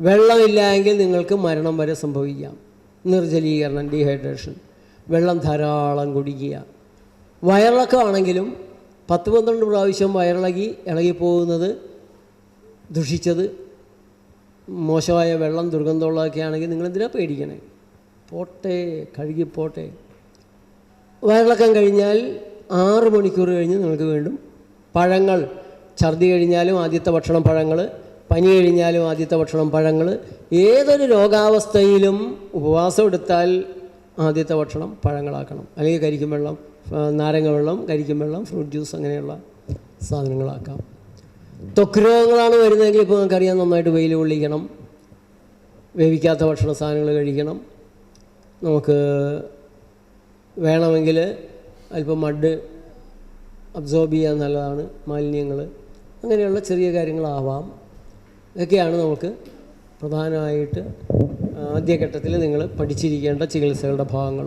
വെള്ളമില്ല എങ്കിൽ നിങ്ങൾക്ക് മരണം വരെ സംഭവിക്കാം. നിർജലീകരണം ഡീഹൈഡ്രേഷൻ വെള്ളം ധാരാളം കുടിക്കുക. വയറിളക്കമാണെങ്കിലും പത്ത് പന്ത്രണ്ട് പ്രാവശ്യം വയറിളകി ഇളകിപ്പോകുന്നത് ദുഷിച്ചത് മോശമായ വെള്ളം ദുർഗന്ധമുള്ളതൊക്കെ ആണെങ്കിൽ നിങ്ങൾ എന്തിനാണ് പേടിക്കണേ? പോട്ടെ കഴുകി പോട്ടെ വയറിളക്കം കഴിഞ്ഞാൽ ആറ് മണിക്കൂർ കഴിഞ്ഞ് നിങ്ങൾക്ക് വീണ്ടും പഴങ്ങൾ ഛർദി കഴിഞ്ഞാലും ആദ്യത്തെ ഭക്ഷണം പഴങ്ങൾ പനി കഴിഞ്ഞാലും ആദ്യത്തെ ഭക്ഷണം പഴങ്ങൾ. ഏതൊരു രോഗാവസ്ഥയിലും ഉപവാസം എടുത്താൽ ആദ്യത്തെ ഭക്ഷണം പഴങ്ങളാക്കണം. അല്ലെങ്കിൽ കരിക്കും വെള്ളം നാരങ്ങ വെള്ളം കരിക്കും വെള്ളം ഫ്രൂട്ട് ജ്യൂസ് അങ്ങനെയുള്ള സാധനങ്ങളാക്കാം. ത്വക്ക് രോഗങ്ങളാണ് വരുന്നതെങ്കിൽ ഇപ്പോൾ നമുക്കറിയാം നന്നായിട്ട് വെയിൽ കൊള്ളിക്കണം. വേവിക്കാത്ത ഭക്ഷണ സാധനങ്ങൾ കഴിക്കണം. നമുക്ക് വേണമെങ്കിൽ അല്പം മഡ് അബ്സോർബ് ചെയ്യാൻ നല്ലതാണ്. മാലിന്യങ്ങൾ അങ്ങനെയുള്ള ചെറിയ കാര്യങ്ങളാവാം. ഇതൊക്കെയാണ് നമുക്ക് പ്രധാനമായിട്ട് ആദ്യഘട്ടത്തിൽ നിങ്ങൾ പഠിച്ചിരിക്കേണ്ട ചികിത്സകളുടെ ഭാഗങ്ങൾ.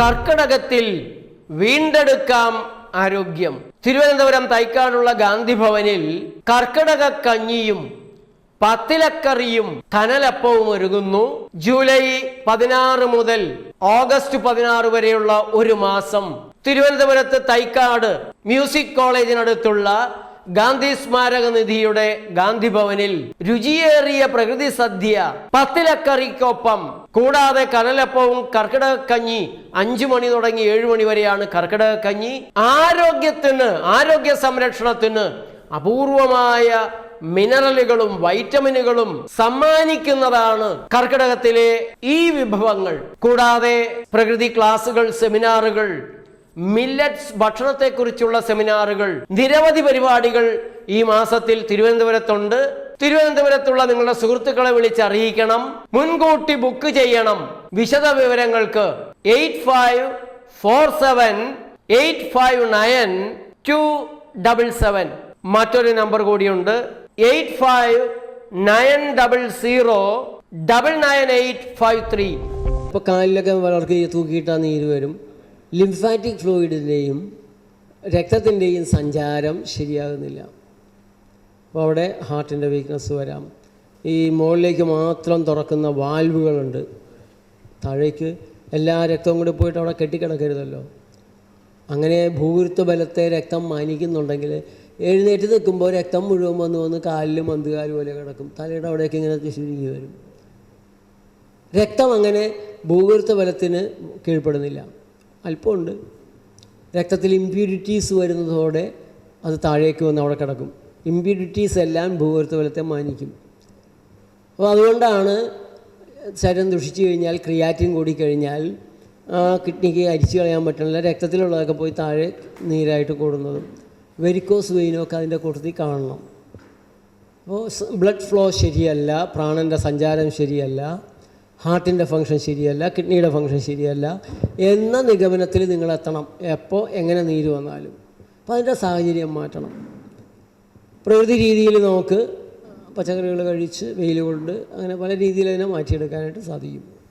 കർക്കിടകത്തിൽ വീണ്ടെടുക്കാം ആരോഗ്യം. തിരുവനന്തപുരം തൈക്കാടുള്ള ഗാന്ധി ഭവനിൽ കർക്കിടക കഞ്ഞിയും പത്തിലക്കറിയും കനലപ്പവും ഒരുങ്ങുന്നു. ജൂലൈ പതിനാറ് മുതൽ ഓഗസ്റ്റ് പതിനാറ് വരെയുള്ള ഒരു മാസം തിരുവനന്തപുരത്ത് തൈക്കാട് മ്യൂസിക് കോളേജിനടുത്തുള്ള ഗാന്ധി സ്മാരക നിധിയുടെ ഗാന്ധി ഭവനിൽ രുചിയേറിയ പ്രകൃതി സദ്യ പത്തിലക്കറിക്കൊപ്പം കൂടാതെ കനലപ്പവും കർക്കിടക കഞ്ഞി അഞ്ചു മണി തുടങ്ങി ഏഴു മണി വരെയാണ് കർക്കിടക കഞ്ഞി ആരോഗ്യത്തിന് ആരോഗ്യ സംരക്ഷണത്തിന് അപൂർവമായ മിനറലുകളും വൈറ്റമിനുകളും സമ്മാനിക്കുന്നതാണ് കർക്കിടകത്തിലെ ഈ വിഭവങ്ങൾ. കൂടാതെ പ്രകൃതി ക്ലാസുകൾ സെമിനാറുകൾ മില്ലറ്റ്സ് ഭക്ഷണത്തെക്കുറിച്ചുള്ള സെമിനാറുകൾ നിരവധി പരിപാടികൾ ഈ മാസത്തിൽ തിരുവനന്തപുരത്തുണ്ട്. തിരുവനന്തപുരത്തുള്ള നിങ്ങളുടെ സുഹൃത്തുക്കളെ വിളിച്ചറിയിക്കണം. മുൻകൂട്ടി ബുക്ക് ചെയ്യണം. വിശദ വിവരങ്ങൾക്ക് eight five four seven eight five nine two double seven. മറ്റൊരു നമ്പർ കൂടിയുണ്ട്. Eight five nine double zero double nine eight five three. ഇപ്പോൾ കാലിലൊക്കെ വളർക്ക് തൂക്കിയിട്ടാൽ നീര് വരും. ലിംഫാറ്റിക് ഫ്ലൂയിഡിന്റെയും രക്തത്തിന്റെയും സഞ്ചാരം ശരിയാകുന്നില്ല. അപ്പോൾ അവിടെ ഹാർട്ടിന്റെ വീക്ക്നെസ് വരാം. ഈ മുകളിലേക്ക് മാത്രം തുറക്കുന്ന വാൽവുകളുണ്ട് താഴേക്ക് എല്ലാ രക്തവും കൂടി പോയിട്ട് അവിടെ കെട്ടിക്കിടക്കരുതല്ലോ. അങ്ങനെ ഭൂഗുരുത്വ ബലത്തെ രക്തം മാനിക്കുന്നുണ്ടെങ്കിൽ എഴുന്നേറ്റ് നിൽക്കുമ്പോൾ രക്തം മുഴുവൻ വന്ന് വന്ന് കാലിൽ മന്തുകാൽ പോലെ കിടക്കും. തലയുടെ അവിടേക്ക് ഇങ്ങനെ ചുരുങ്ങി വരും. രക്തം അങ്ങനെ ഭൂഗുരുത്വ ബലത്തിന് കീഴ്പ്പെടുന്നില്ല. അല്പമുണ്ട്. രക്തത്തിൽ ഇമ്പ്യൂരിറ്റീസ് വരുന്നതോടെ അത് താഴേക്ക് വന്ന് അവിടെ കിടക്കും. ഇമ്പ്യൂരിറ്റീസ് എല്ലാം ഭൂഗുരുത്വ ബലത്തെ മാനിക്കും. അപ്പോൾ അതുകൊണ്ടാണ് ശരീരം ദുഷിച്ചു കഴിഞ്ഞാൽ ക്രിയാറ്റിൻ കൂടിക്കഴിഞ്ഞാൽ ആ കിഡ്നിക്ക് അരിച്ചു കളയാൻ പറ്റണില്ല രക്തത്തിലുള്ളതൊക്കെ പോയി താഴെ നീരായിട്ട് കൂടുന്നതും. വെരിക്കോസ് വെയിനൊക്കെ അതിന്റെ കൂട്ടത്തിൽ കാണണം. അപ്പോൾ ബ്ലഡ് ഫ്ലോ ശരിയല്ല പ്രാണന്റെ സഞ്ചാരം ശരിയല്ല. ഹാർട്ടിന്റെ ഫങ്ഷൻ ശരിയല്ല കിഡ്നിയുടെ ഫങ്ഷൻ ശരിയല്ല എന്ന നിഗമനത്തിൽ നിങ്ങളെത്തണം. എപ്പോൾ എങ്ങനെ നീര് വന്നാലും. അപ്പോൾ അതിന്റെ സാഹചര്യം മാറ്റണം. പ്രകൃതി രീതിയിൽ നമുക്ക് പച്ചക്കറികൾ കഴിച്ച് വെയിൽ കൊണ്ട് അങ്ങനെ പല രീതിയിൽ അതിനെ മാറ്റിയെടുക്കാനായിട്ട് സാധിക്കും.